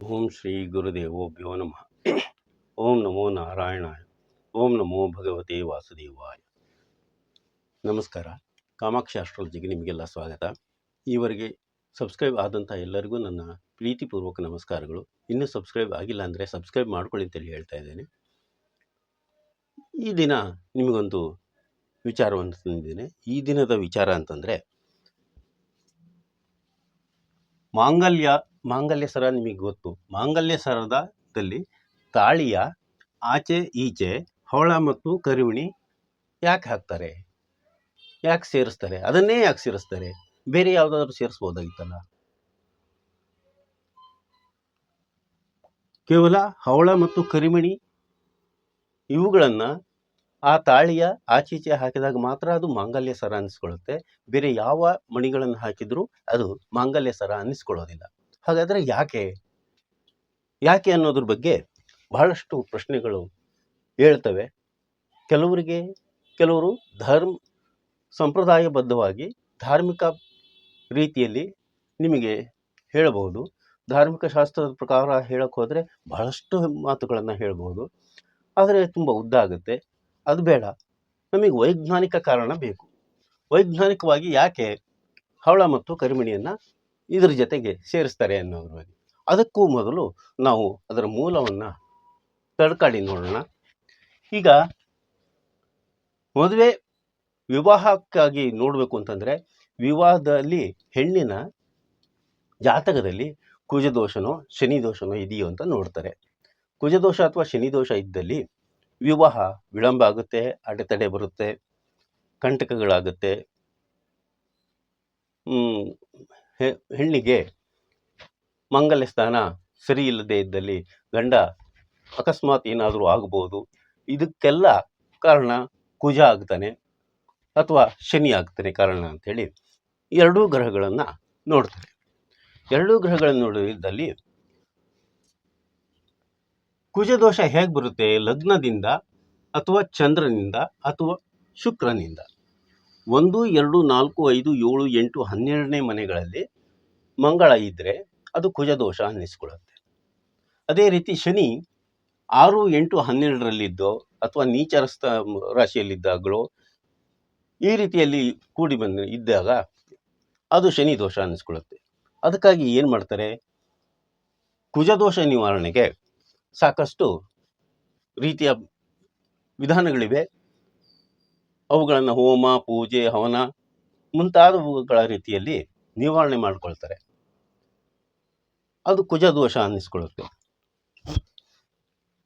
ಓಂ ಶ್ರೀ ಗುರುದೇವೋಭ್ಯೋ ನಮಃ. ಓಂ ನಮೋ ನಾರಾಯಣಾಯ. ಓಂ ನಮೋ ಭಗವತೆ ವಾಸುದೇವಾಯ. ನಮಸ್ಕಾರ. ಕಾಮಾಕ್ಷಿ ಆಸ್ಟ್ರಾಲಜಿಗೆ ನಿಮಗೆಲ್ಲ ಸ್ವಾಗತ. ಈವರೆಗೆ ಸಬ್ಸ್ಕ್ರೈಬ್ ಆದಂಥ ಎಲ್ಲರಿಗೂ ನನ್ನ ಪ್ರೀತಿಪೂರ್ವಕ ನಮಸ್ಕಾರಗಳು. ಇನ್ನೂ ಸಬ್ಸ್ಕ್ರೈಬ್ ಆಗಿಲ್ಲ ಅಂದರೆ ಸಬ್ಸ್ಕ್ರೈಬ್ ಮಾಡ್ಕೊಳ್ಳಿ ಅಂತೇಳಿ ಹೇಳ್ತಾ ಇದ್ದೇನೆ. ಈ ದಿನ ನಿಮಗೊಂದು ವಿಚಾರವನ್ನು ತಂದಿದ್ದೇನೆ. ಈ ದಿನದ ವಿಚಾರ ಅಂತಂದರೆ, ಮಾಂಗಲ್ಯ ಮಾಂಗಲ್ಯ ಸರ ನಿಮಗೆ ಗೊತ್ತು. ಮಾಂಗಲ್ಯ ಸರದಲ್ಲಿ ತಾಳಿಯ ಆಚೆ, ಈಚೆ, ಹವಳ ಮತ್ತು ಕರಿವಣಿ ಯಾಕೆ ಹಾಕ್ತಾರೆ? ಯಾಕೆ ಸೇರಿಸ್ತಾರೆ? ಅದನ್ನೇ ಯಾಕೆ ಸೇರಿಸ್ತಾರೆ? ಬೇರೆ ಯಾವುದಾದ್ರೂ ಸೇರಿಸ್ಬೋದಾಗಿತ್ತಲ್ಲ? ಕೇವಲ ಹವಳ ಮತ್ತು ಕರಿಮಣಿ ಇವುಗಳನ್ನು ಆ ತಾಳಿಯ ಆಚೀಚೆ ಹಾಕಿದಾಗ ಮಾತ್ರ ಅದು ಮಾಂಗಲ್ಯ ಸರ ಅನ್ನಿಸ್ಕೊಳ್ಳುತ್ತೆ ಬೇರೆ ಯಾವ ಮಣಿಗಳನ್ನು ಹಾಕಿದರೂ ಅದು ಮಾಂಗಲ್ಯ ಸರ ಅನ್ನಿಸ್ಕೊಳ್ಳೋದಿಲ್ಲ ಹಾಗಾದರೆ ಯಾಕೆ? ಯಾಕೆ ಅನ್ನೋದ್ರ ಬಗ್ಗೆ ಬಹಳಷ್ಟು ಪ್ರಶ್ನೆಗಳು ಹೇಳ್ತವೆ. ಕೆಲವರಿಗೆ, ಕೆಲವರು ಧರ್ಮ, ಸಂಪ್ರದಾಯಬದ್ಧವಾಗಿ ಧಾರ್ಮಿಕ ರೀತಿಯಲ್ಲಿ ನಿಮಗೆ ಹೇಳಬಹುದು. ಧಾರ್ಮಿಕ ಶಾಸ್ತ್ರದ ಪ್ರಕಾರ ಹೇಳಕ್ಕೆ ಹೋದರೆ ಬಹಳಷ್ಟು ಮಾತುಗಳನ್ನು ಹೇಳ್ಬೋದು ಆದರೆ ತುಂಬ ಉದ್ದ ಆಗುತ್ತೆ. ಅದು ಬೇಡ. ನಮಗೆ ವೈಜ್ಞಾನಿಕ ಕಾರಣ ಬೇಕು. ವೈಜ್ಞಾನಿಕವಾಗಿ ಯಾಕೆ ಹವಳ ಮತ್ತು ಕರಿಮಣಿಯನ್ನು ಇದರ ಜೊತೆಗೆ ಸೇರಿಸ್ತಾರೆ ಅನ್ನೋದ್ರ ಬಗ್ಗೆ. ಅದಕ್ಕೂ ಮೊದಲು ನಾವು ಅದರ ಮೂಲವನ್ನು ತಡ್ಕಾಡಿ ನೋಡೋಣ. ಈಗ ಮದುವೆ ವಿವಾಹಕ್ಕಾಗಿ ನೋಡಬೇಕು ಅಂತಂದರೆ ವಿವಾಹದಲ್ಲಿ ಹೆಣ್ಣಿನ ಜಾತಕದಲ್ಲಿ ಕುಜದೋಷನೋ ಶನಿ ದೋಷನೋ ಇದೆಯೋ ಅಂತ ನೋಡ್ತಾರೆ. ಕುಜದೋಷ ಅಥವಾ ಶನಿ ದೋಷ ಇದ್ದಲ್ಲಿ ವಿವಾಹ ವಿಳಂಬ ಆಗುತ್ತೆ, ಅಡೆತಡೆ ಬರುತ್ತೆ, ಕಂಟಕಗಳಾಗುತ್ತೆ. ಹೆಣ್ಣಿಗೆ ಮಂಗಲ್ಯ ಸ್ಥಾನ ಸರಿ ಇಲ್ಲದೇ ಇದ್ದಲ್ಲಿ ಗಂಡ ಅಕಸ್ಮಾತ್ ಏನಾದರೂ ಆಗಬಹುದು ಇದಕ್ಕೆಲ್ಲ ಕಾರಣ ಕುಜ ಆಗ್ತಾನೆ ಅಥವಾ ಶನಿ ಆಗ್ತಾನೆ ಕಾರಣ ಅಂಥೇಳಿ ಎರಡೂ ಗ್ರಹಗಳನ್ನು ನೋಡ್ತಾರೆ. ಎರಡೂ ಗ್ರಹಗಳನ್ನು ನೋಡಿದಲ್ಲಿ ಕುಜದೋಷ ಹೇಗೆ ಬರುತ್ತೆ? ಲಗ್ನದಿಂದ ಅಥವಾ ಚಂದ್ರನಿಂದ ಅಥವಾ ಶುಕ್ರನಿಂದ. ಒಂದು, ಎರಡು, ನಾಲ್ಕು, ಐದು, ಏಳು, ಎಂಟು, ಹನ್ನೆರಡನೇ ಮನೆಗಳಲ್ಲಿ ಮಂಗಳ ಇದ್ದರೆ ಅದು ಕುಜದೋಷ ಅನ್ನಿಸ್ಕೊಳ್ಳುತ್ತೆ. ಅದೇ ರೀತಿ ಶನಿ ಆರು, ಎಂಟು, ಹನ್ನೆರಡರಲ್ಲಿದ್ದೋ ಅಥವಾ ನೀಚರ ಸ್ಥ ರಾಶಿಯಲ್ಲಿದ್ದಾಗಲೋ ಈ ರೀತಿಯಲ್ಲಿ ಕೂಡಿ ಬಂದ ಇದ್ದಾಗ ಅದು ಶನಿ ದೋಷ ಅನ್ನಿಸ್ಕೊಳ್ಳುತ್ತೆ. ಅದಕ್ಕಾಗಿ ಏನು ಮಾಡ್ತಾರೆ? ಕುಜದೋಷ ನಿವಾರಣೆಗೆ ಸಾಕಷ್ಟು ರೀತಿಯ ವಿಧಾನಗಳಿವೆ. ಅವುಗಳನ್ನು ಹೋಮ, ಪೂಜೆ, ಹವನ ಮುಂತಾದವುಗಳ ರೀತಿಯಲ್ಲಿ ನಿವಾರಣೆ ಮಾಡಿಕೊಳ್ತಾರೆ. ಅದು ಕುಜದೋಷ ಅನ್ನಿಸ್ಕೊಳ್ಳುತ್ತೆ.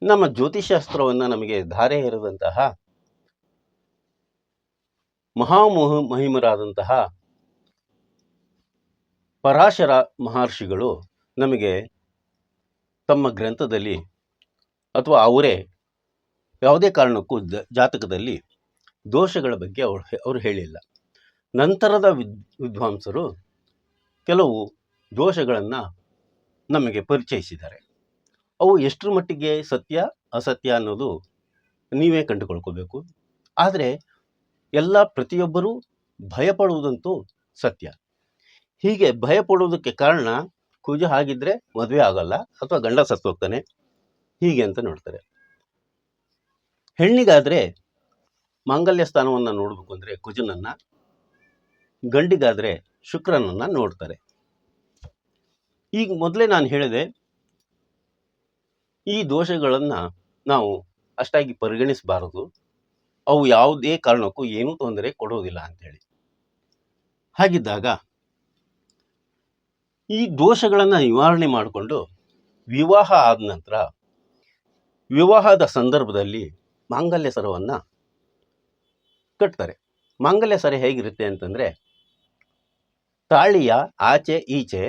ನಮ್ಮ ಜ್ಯೋತಿಷಾಸ್ತ್ರವನ್ನು ನಮಗೆ ಧಾರೆ ಹೇರಿದಂತಹ ಮಹಾಮೋಹ ಮಹಿಮರಾದಂತಹ ಪರಾಶರ ಮಹರ್ಷಿಗಳು ನಮಗೆ ತಮ್ಮ ಗ್ರಂಥದಲ್ಲಿ ಅಥವಾ ಅವರೇ ಯಾವುದೇ ಕಾರಣಕ್ಕೂ ಜಾತಕದಲ್ಲಿ ದೋಷಗಳ ಬಗ್ಗೆ ಅವರು ಅವರು ಹೇಳಿಲ್ಲ. ನಂತರದ ವಿದ್, ವಿದ್ವಾಂಸರು ಕೆಲವು ದೋಷಗಳನ್ನು ನಮಗೆ ಪರಿಚಯಿಸಿದ್ದಾರೆ. ಅವು ಎಷ್ಟರ ಮಟ್ಟಿಗೆ ಸತ್ಯ, ಅಸತ್ಯ ಅನ್ನೋದು ನೀವೇ ಕಂಡುಕೊಳ್ಕೋಬೇಕು. ಆದರೆ ಎಲ್ಲ ಪ್ರತಿಯೊಬ್ಬರೂ ಭಯಪಡುವುದಂತೂ ಸತ್ಯ. ಹೀಗೆ ಭಯಪಡುವುದಕ್ಕೆ ಕಾರಣ ಕುಜ ಆಗಿದ್ದರೆ ಮದುವೆ ಆಗಲ್ಲ ಅಥವಾ ಗಂಡ ಸತ್ತೋಗ್ತಾನೆ ಹೀಗೆ ಅಂತ ನೋಡ್ತಾರೆ. ಹೆಣ್ಣಿಗಾದರೆ ಮಾಂಗಲ್ಯ ಸ್ಥಾನವನ್ನು ನೋಡಬೇಕು ಅಂದರೆ ಕುಜನನ್ನು, ಗಂಡಿಗಾದರೆ ಶುಕ್ರನನ್ನು ನೋಡ್ತಾರೆ. ಈಗ ಮೊದಲೇ ನಾನು ಹೇಳಿದೆ, ಈ ದೋಷಗಳನ್ನು ನಾವು ಅಷ್ಟಾಗಿ ಪರಿಗಣಿಸಬಾರದು. ಅವು ಯಾವುದೇ ಕಾರಣಕ್ಕೂ ಏನೂ ತೊಂದರೆ ಕೊಡೋದಿಲ್ಲ ಅಂತೇಳಿ. ಹಾಗಿದ್ದಾಗ ಈ ದೋಷಗಳನ್ನು ನಿವಾರಣೆ ಮಾಡಿಕೊಂಡು ವಿವಾಹ ಆದ ನಂತರ, ವಿವಾಹದ ಸಂದರ್ಭದಲ್ಲಿ ಮಾಂಗಲ್ಯ ಸರವನ್ನು ಕಟ್ತಾರೆ. ಮಾಂಗಲ್ಯ ಸರ ಹೇಗಿರುತ್ತೆ ಅಂತಂದರೆ, ತಾಳಿಯ ಆಚೆ ಈಚೆ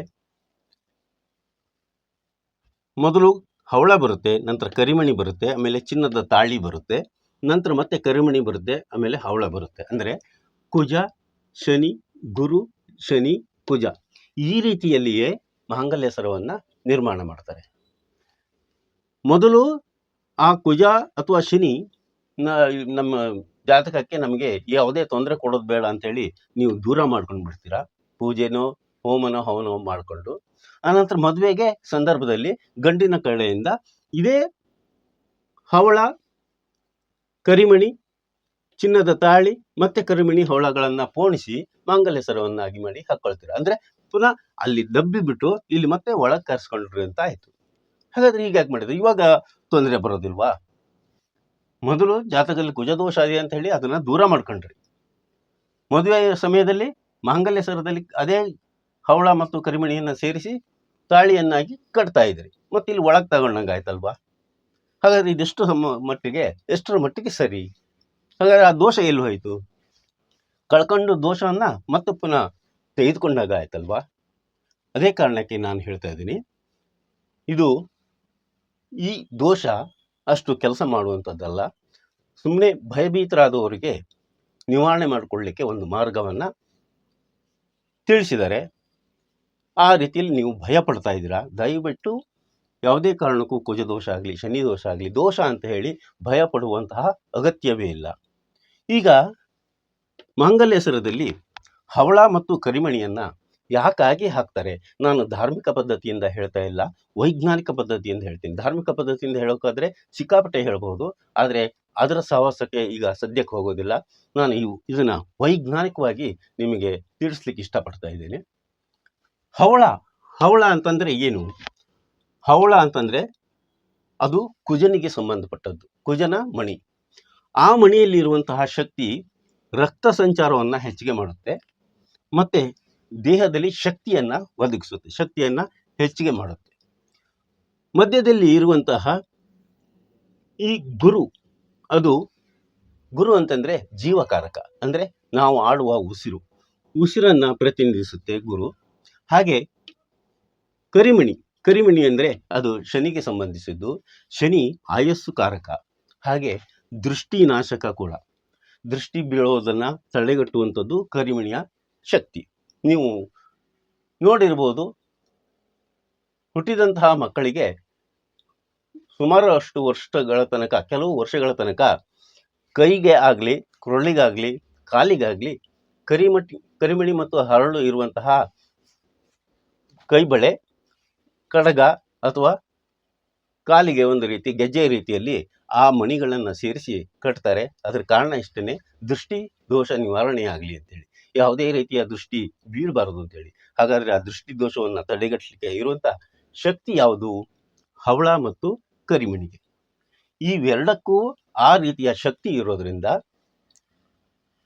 ಮೊದಲು ಹವಳ ಬರುತ್ತೆ, ನಂತರ ಕರಿಮಣಿ ಬರುತ್ತೆ, ಆಮೇಲೆ ಚಿನ್ನದ ತಾಳಿ ಬರುತ್ತೆ, ನಂತರ ಮತ್ತೆ ಕರಿಮಣಿ ಬರುತ್ತೆ, ಆಮೇಲೆ ಹವಳ ಬರುತ್ತೆ. ಅಂದರೆ ಕುಜ, ಶನಿ, ಗುರು, ಶನಿ, ಕುಜ ಈ ರೀತಿಯಲ್ಲಿಯೇ ಮಾಂಗಲ್ಯ ಸರವನ್ನು ನಿರ್ಮಾಣ ಮಾಡ್ತಾರೆ. ಮೊದಲು ಆ ಕುಜ ಅಥವಾ ಶನಿ ನಮ್ಮ ಜಾತಕಕ್ಕೆ ನಮಗೆ ಯಾವುದೇ ತೊಂದರೆ ಕೊಡೋದು ಬೇಡ ಅಂತೇಳಿ ನೀವು ದೂರ ಮಾಡ್ಕೊಂಡು ಬಿಡ್ತೀರಾ? ಪೂಜೆನೋ, ಹೋಮನೋ, ಹವನೋ ಮಾಡಿಕೊಂಡು. ಆನಂತರ ಮದುವೆಗೆ ಸಂದರ್ಭದಲ್ಲಿ ಗಂಡಿನ ಕಡೆಯಿಂದ ಇದೇ ಹವಳ, ಕರಿಮಣಿ, ಚಿನ್ನದ ತಾಳಿ ಮತ್ತೆ ಕರಿಮಣಿ ಹವಳಗಳನ್ನು ಪೋಣಿಸಿ ಮಾಂಗಲ್ಯ ಸರವನ್ನಾಗಿ ಮಾಡಿ ಹಾಕ್ಕೊಳ್ತೀರ ಅಂದ್ರೆ ಪುನಃ ಅಲ್ಲಿ ದಬ್ಬಿಬಿಟ್ಟು ಇಲ್ಲಿ ಮತ್ತೆ ಒಳಗೆ ಕರೆಸ್ಕೊಂಡ್ರಿ ಅಂತ ಆಯಿತು. ಹಾಗಾದ್ರೆ ಈಗ ಯಾಕೆ ಮಾಡಿದ್ರು? ಇವಾಗ ತೊಂದರೆ ಬರೋದಿಲ್ವಾ? ಮೊದಲು ಜಾತಕದಲ್ಲಿ ಕುಜದೋಷ ಇದೆ ಅಂತ ಹೇಳಿ ಅದನ್ನ ದೂರ ಮಾಡ್ಕೊಂಡ್ರಿ. ಮದುವೆ ಸಮಯದಲ್ಲಿ ಮಾಂಗಲ್ಯ ಸರದಲ್ಲಿ ಅದೇ ಹವಳ ಮತ್ತು ಕರಿಮಣಿಯನ್ನು ಸೇರಿಸಿ ತಾಳಿಯನ್ನಾಗಿ ಕಟ್ತಾ ಇದ್ರಿ. ಮತ್ತೆ ಇಲ್ಲಿ ಒಳಗೆ ತಗೊಂಡಂಗೆ ಆಯ್ತಲ್ವಾ? ಹಾಗಾದ್ರೆ ಇದೆಷ್ಟು ಮಟ್ಟಿಗೆ ಎಷ್ಟರ ಮಟ್ಟಿಗೆ ಸರಿ? ಹಾಗಾದ್ರೆ ಆ ದೋಷ ಎಲ್ಲಿ ಹೋಯಿತು? ಕಳ್ಕೊಂಡು ದೋಷವನ್ನು ಮತ್ತೆ ಪುನಃ ತೆಗೆದುಕೊಂಡಾಗ ಆಯ್ತಲ್ವಾ? ಅದೇ ಕಾರಣಕ್ಕೆ ನಾನು ಹೇಳ್ತಾ ಇದ್ದೀನಿ. ಇದು ಈ ದೋಷ ಅಷ್ಟು ಕೆಲಸ ಮಾಡುವಂಥದ್ದಲ್ಲ. ಸುಮ್ಮನೆ ಭಯಭೀತರಾದವರಿಗೆ ನಿವಾರಣೆ ಮಾಡಿಕೊಳ್ಳಿಕ್ಕೆ ಒಂದು ಮಾರ್ಗವನ್ನು ತಿಳಿಸಿದ್ದಾರೆ ಆ ರೀತಿಯಲ್ಲಿ ನೀವು ಭಯ ಪಡ್ತಾ ಇದ್ದೀರಾ? ದಯವಿಟ್ಟು ಯಾವುದೇ ಕಾರಣಕ್ಕೂ ಕುಜದೋಷ ಆಗಲಿ ಶನಿ ದೋಷ ಆಗಲಿ, ದೋಷ ಅಂತ ಹೇಳಿ ಭಯ ಪಡುವಂತಹ ಅಗತ್ಯವೇ ಇಲ್ಲ. ಈಗ ಮಾಂಗಲ್ಯಸರದಲ್ಲಿ ಹವಳ ಮತ್ತು ಕರಿಮಣಿಯನ್ನ ಯಾಕಾಗಿ ಹಾಕ್ತಾರೆ? ನಾನು ಧಾರ್ಮಿಕ ಪದ್ಧತಿಯಿಂದ ಹೇಳ್ತಾ ಇಲ್ಲ, ವೈಜ್ಞಾನಿಕ ಪದ್ಧತಿಯಿಂದ ಹೇಳ್ತೀನಿ. ಧಾರ್ಮಿಕ ಪದ್ಧತಿಯಿಂದ ಹೇಳೋಕ್ಕಾದ್ರೆ ಸಿಕ್ಕಾಪಟ್ಟೆ ಹೇಳ್ಬೋದು, ಆದರೆ ಅದರ ಸಹವಾಸಕ್ಕೆ ಈಗ ಸದ್ಯಕ್ಕೆ ಹೋಗೋದಿಲ್ಲ. ನಾನು ಇವು, ಇದನ್ನ ವೈಜ್ಞಾನಿಕವಾಗಿ ನಿಮಗೆ ತಿಳಿಸ್ಲಿಕ್ಕೆ ಇಷ್ಟಪಡ್ತಾ ಇದ್ದೇನೆ. ಹವಳ ಹವಳ ಅಂತಂದ್ರೆ ಏನು? ಹವಳ ಅಂತಂದ್ರೆ ಅದು ಕುಜನಿಗೆ ಸಂಬಂಧಪಟ್ಟದ್ದು, ಕುಜನ ಮಣಿ. ಆ ಮಣಿಯಲ್ಲಿರುವಂತಹ ಶಕ್ತಿ ರಕ್ತ ಸಂಚಾರವನ್ನು ಹೆಚ್ಚಿಗೆ ಮಾಡುತ್ತೆ. ಮತ್ತೆ ದೇಹದಲ್ಲಿ ಶಕ್ತಿಯನ್ನ ಒದಗಿಸುತ್ತೆ, ಶಕ್ತಿಯನ್ನ ಹೆಚ್ಚಿಗೆ ಮಾಡುತ್ತೆ. ಮಧ್ಯದಲ್ಲಿ ಇರುವಂತಹ ಈ ಗುರು, ಅದು ಗುರು ಅಂತಂದ್ರೆ ಜೀವಕಾರಕ, ಅಂದ್ರೆ ನಾವು ಆಡುವ ಉಸಿರು. ಉಸಿರನ್ನ ಪ್ರತಿನಿಧಿಸುತ್ತೆ ಗುರು. ಹಾಗೆ ಕರಿಮಣಿ ಕರಿಮಣಿ ಅಂದ್ರೆ ಅದು ಶನಿಗೆ ಸಂಬಂಧಿಸಿದ್ದು. ಶನಿ ಆಯಸ್ಸು ಕಾರಕ, ಹಾಗೆ ದೃಷ್ಟಿನಾಶಕ ಕೂಡ. ದೃಷ್ಟಿ ಬೀಳೋದನ್ನು ತಡೆಗಟ್ಟುವಂಥದ್ದು ಕರಿಮಣಿಯ ಶಕ್ತಿ. ನೀವು ನೋಡಿರ್ಬೋದು ಹುಟ್ಟಿದಂತಹ ಮಕ್ಕಳಿಗೆ ಸುಮಾರು ಅಷ್ಟು ವರ್ಷಗಳ ತನಕ, ಕೆಲವು ವರ್ಷಗಳ ತನಕ ಕೈಗೆ ಆಗಲಿ, ಕೊರಳಿಗಾಗಲಿ, ಕಾಲಿಗಾಗಲಿ ಕರಿಮಟ್ಟಿ, ಕರಿಮಣಿ ಮತ್ತು ಹರಳು ಇರುವಂತಹ ಕೈಬಳೆ, ಕಡಗ ಅಥವಾ ಕಾಲಿಗೆ ಒಂದು ರೀತಿ ಗೆಜ್ಜೆ ರೀತಿಯಲ್ಲಿ ಆ ಮಣಿಗಳನ್ನು ಸೇರಿಸಿ ಕಟ್ತಾರೆ. ಅದರ ಕಾರಣ ಇಷ್ಟೇ ದೃಷ್ಟಿ ದೋಷ ನಿವಾರಣೆಯಾಗಲಿ ಅಂತೇಳಿ. ಯಾವುದೇ ರೀತಿಯ ದೃಷ್ಟಿ ಬೀಳಬಾರದು ಅಂತೇಳಿ ಹಾಗಾದ್ರೆ ಆ ದೃಷ್ಟಿ ದೋಷವನ್ನು ತಡೆಗಟ್ಟಲಿಕ್ಕೆ ಇರುವಂಥ ಶಕ್ತಿ ಯಾವುದು? ಹವಳ ಮತ್ತು ಕರಿಮಣಿಗೆ ಇವೆರಡಕ್ಕೂ ಆ ರೀತಿಯ ಶಕ್ತಿ ಇರೋದ್ರಿಂದ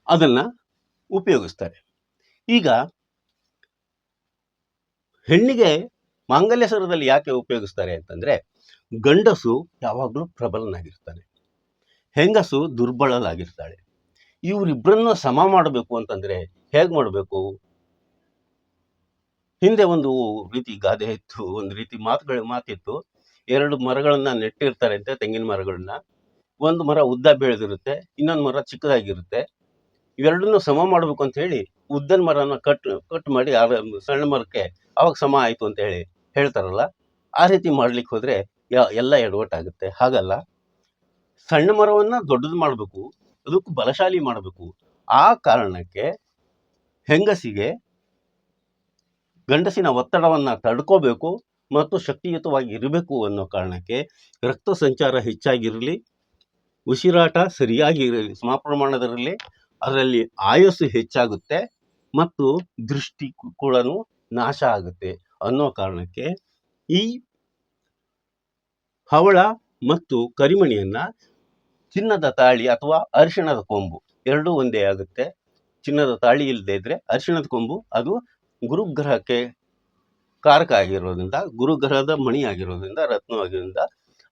ಅದನ್ನ ಉಪಯೋಗಿಸ್ತಾರೆ. ಈಗ ಹೆಣ್ಣಿಗೆ ಮಾಂಗಲ್ಯ ಸ್ವರದಲ್ಲಿ ಯಾಕೆ ಉಪಯೋಗಿಸ್ತಾರೆ ಅಂತಂದ್ರೆ ಗಂಡಸು ಯಾವಾಗಲೂ ಪ್ರಬಲನಾಗಿರ್ತಾನೆ. ಹೆಂಗಸು ದುರ್ಬಲನಾಗಿರ್ತಾಳೆ ಇವರಿಬ್ಬರನ್ನ ಸಮ ಮಾಡಬೇಕು ಅಂತಂದ್ರೆ ಹೇಗೆ ಮಾಡಬೇಕು? ಹಿಂದೆ ಒಂದು ರೀತಿ ಗಾದೆ ಇತ್ತು, ಒಂದು ರೀತಿ ಮಾತುಗಳ ಮಾತಿತ್ತು. ಎರಡು ಮರಗಳನ್ನು ನೆಟ್ಟಿರ್ತಾರೆ ಅಂತ ತೆಂಗಿನ ಮರಗಳನ್ನ. ಒಂದು ಮರ ಉದ್ದ ಬೆಳೆದಿರುತ್ತೆ, ಇನ್ನೊಂದು ಮರ ಚಿಕ್ಕದಾಗಿರುತ್ತೆ. ಇವೆರಡನ್ನೂ ಸಮ ಮಾಡಬೇಕು ಅಂತ ಹೇಳಿ ಉದ್ದನ ಮರನ ಕಟ್ ಕಟ್ ಮಾಡಿ ಆ ಸಣ್ಣ ಮರಕ್ಕೆ ಅವಾಗ ಸಮ ಆಯಿತು ಅಂತ ಹೇಳಿ ಹೇಳ್ತಾರಲ್ಲ, ಆ ರೀತಿ ಮಾಡ್ಲಿಕ್ಕೆ ಹೋದರೆ ಎಲ್ಲ ಎಡವಟ್ಟಾಗುತ್ತೆ. ಹಾಗಲ್ಲ. ಸಣ್ಣ ಮರವನ್ನ ದೊಡ್ಡದು ಮಾಡಬೇಕು. ಅದಕ್ಕೂ ಬಲಶಾಲಿ ಮಾಡಬೇಕು. ಆ ಕಾರಣಕ್ಕೆ ಹೆಂಗಸಿಗೆ ಗಂಡಸಿನ ಒತ್ತಡವನ್ನು ತಡ್ಕೋಬೇಕು ಮತ್ತು ಶಕ್ತಿಯುತವಾಗಿ ಇರಬೇಕು ಅನ್ನೋ ಕಾರಣಕ್ಕೆ ರಕ್ತ ಸಂಚಾರ ಹೆಚ್ಚಾಗಿರಲಿ, ಉಸಿರಾಟ ಸರಿಯಾಗಿ ಇರಲಿ ಸಮ ಪ್ರಮಾಣದಲ್ಲಿರಲಿ, ಅದರಲ್ಲಿ ಆಯಸ್ಸು ಹೆಚ್ಚಾಗುತ್ತೆ ಮತ್ತು ದೃಷ್ಟಿ ಕೂಡ ನಾಶ ಆಗುತ್ತೆ ಅನ್ನೋ ಕಾರಣಕ್ಕೆ ಈ ಹವಳ ಮತ್ತು ಕರಿಮಣಿಯನ್ನ ಚಿನ್ನದ ತಾಳಿ ಅಥವಾ ಅರಿಶಿಣದ ಕೊಂಬು, ಎರಡೂ ಒಂದೇ ಆಗುತ್ತೆ. ಚಿನ್ನದ ತಾಳಿ ಇಲ್ಲದೆ ಇದ್ರೆ ಅರಿಶಿಣದ ಕೊಂಬು, ಅದು ಗುರುಗ್ರಹಕ್ಕೆ ಕಾರಕ ಆಗಿರೋದ್ರಿಂದ, ಗುರುಗ್ರಹದ ಮಣಿ ಆಗಿರೋದ್ರಿಂದ ರತ್ನವಾಗಿರೋದ್ರಿಂದ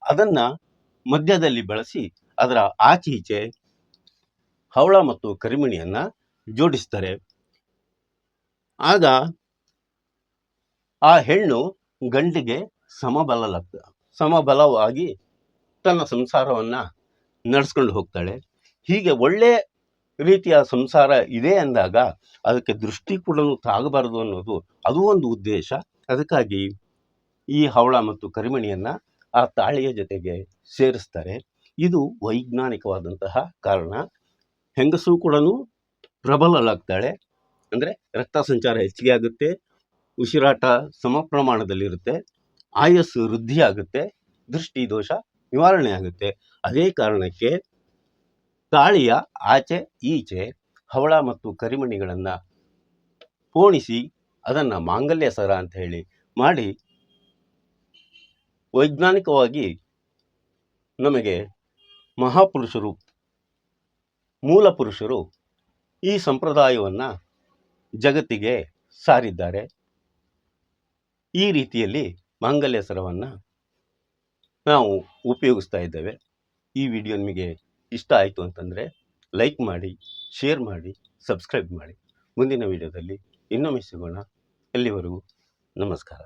ಅದನ್ನ ಮಧ್ಯದಲ್ಲಿ ಬಳಸಿ ಅದರ ಆಚೀಚೆ ಹವಳ ಮತ್ತು ಕರಿಮಣಿಯನ್ನ ಜೋಡಿಸ್ತಾರೆ. ಆಗ ಆ ಹೆಣ್ಣು ಗಂಡಿಗೆ ಸಮಬಲ ಸಮಬಲವಾಗಿ ತನ್ನ ಸಂಸಾರವನ್ನ ನಡೆಸ್ಕೊಂಡು ಹೋಗ್ತಾಳೆ. ಹೀಗೆ ಒಳ್ಳೆ ರೀತಿಯ ಸಂಸಾರ ಇದೆ ಅಂದಾಗ ಅದಕ್ಕೆ ದೃಷ್ಟಿ ಕೂಡ ತಾಗಬಾರದು ಅನ್ನೋದು ಅದು ಒಂದು ಉದ್ದೇಶ. ಅದಕ್ಕಾಗಿ ಈ ಹವಳ ಮತ್ತು ಕರಿಮಣಿಯನ್ನು ಆ ತಾಳಿಯ ಜೊತೆಗೆ ಸೇರಿಸ್ತಾರೆ. ಇದು ವೈಜ್ಞಾನಿಕವಾದಂತಹ ಕಾರಣ. ಹೆಂಗಸು ಕೂಡ ಪ್ರಬಲಳಾಗ್ತಾಳೆ. ಅಂದರೆ ರಕ್ತ ಸಂಚಾರ ಹೆಚ್ಚಿಗೆ ಆಗುತ್ತೆ, ಉಸಿರಾಟ ಸಮ ಪ್ರಮಾಣದಲ್ಲಿರುತ್ತೆ, ಆಯಸ್ಸು ವೃದ್ಧಿಯಾಗುತ್ತೆ, ದೃಷ್ಟಿ ದೋಷ ನಿವಾರಣೆ ಆಗುತ್ತೆ. ಅದೇ ಕಾರಣಕ್ಕೆ ತಾಳಿಯ ಆಚೆ, ಈಚೆ ಹವಳ ಮತ್ತು ಕರಿಮಣಿಗಳನ್ನು ಪೋಣಿಸಿ ಅದನ್ನು ಮಾಂಗಲ್ಯ ಸರ ಅಂತ ಹೇಳಿ ಮಾಡಿ ವೈಜ್ಞಾನಿಕವಾಗಿ ನಮಗೆ ಮಹಾಪುರುಷರು ಮೂಲ ಪುರುಷರು ಈ ಸಂಪ್ರದಾಯವನ್ನು ಜಗತ್ತಿಗೆ ಸಾರಿದ್ದಾರೆ. ಈ ರೀತಿಯಲ್ಲಿ ಮಾಂಗಲ್ಯ ಸರವನ್ನು ನಾವು ಉಪಯೋಗಿಸ್ತಾ ಇದ್ದೇವೆ. ಈ ವಿಡಿಯೋ ನಿಮಗೆ ಇಷ್ಟ ಆಯಿತು ಅಂತಂದರೆ ಲೈಕ್ ಮಾಡಿ, ಶೇರ್ ಮಾಡಿ, ಸಬ್ಸ್ಕ್ರೈಬ್ ಮಾಡಿ. ಮುಂದಿನ ವಿಡಿಯೋದಲ್ಲಿ ಇನ್ನೊಮ್ಮೆ ಸಿಗೋಣ. ಎಲ್ಲಿವರೆಗೂ ನಮಸ್ಕಾರ.